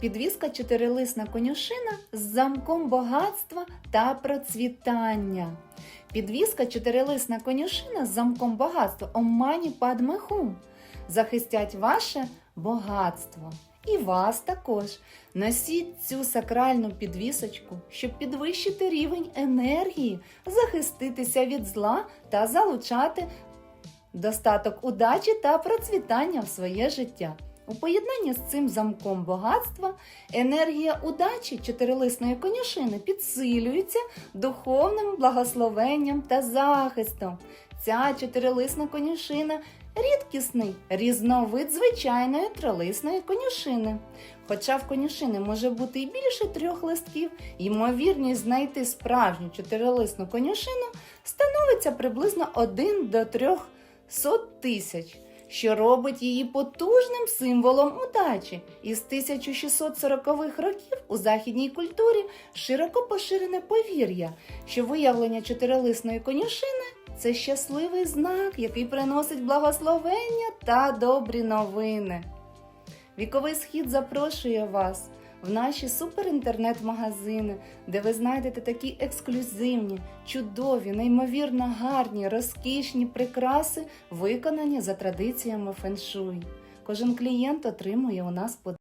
Підвіска чотирилисна конюшина з замком багатства та процвітання. Підвіска чотирилисна конюшина з замком багатства Омані Падмехум захистять ваше багатство. І вас також. Носіть цю сакральну підвісочку, щоб підвищити рівень енергії, захиститися від зла та залучати достаток удачі та процвітання в своє життя. У поєднанні з цим замком багатства енергія удачі чотирилисної конюшини підсилюється духовним благословенням та захистом. Ця чотирилисна конюшина рідкісний різновид звичайної трилисної конюшини. Хоча в конюшини може бути і більше трьох листків, ймовірність знайти справжню чотирилисну конюшину становиться приблизно 1 до 300 тисяч що робить її потужним символом удачі. Із 1640-х років у західній культурі широко поширене повір'я, що виявлення чотирилисної конюшини це щасливий знак, який приносить благословення та добрі новини. Віковий схід запрошує вас в наші суперінтернет-магазини, де ви знайдете такі ексклюзивні, чудові, неймовірно гарні, розкішні прикраси, виконані за традиціями феншуй. Кожен клієнт отримує у нас подарунок.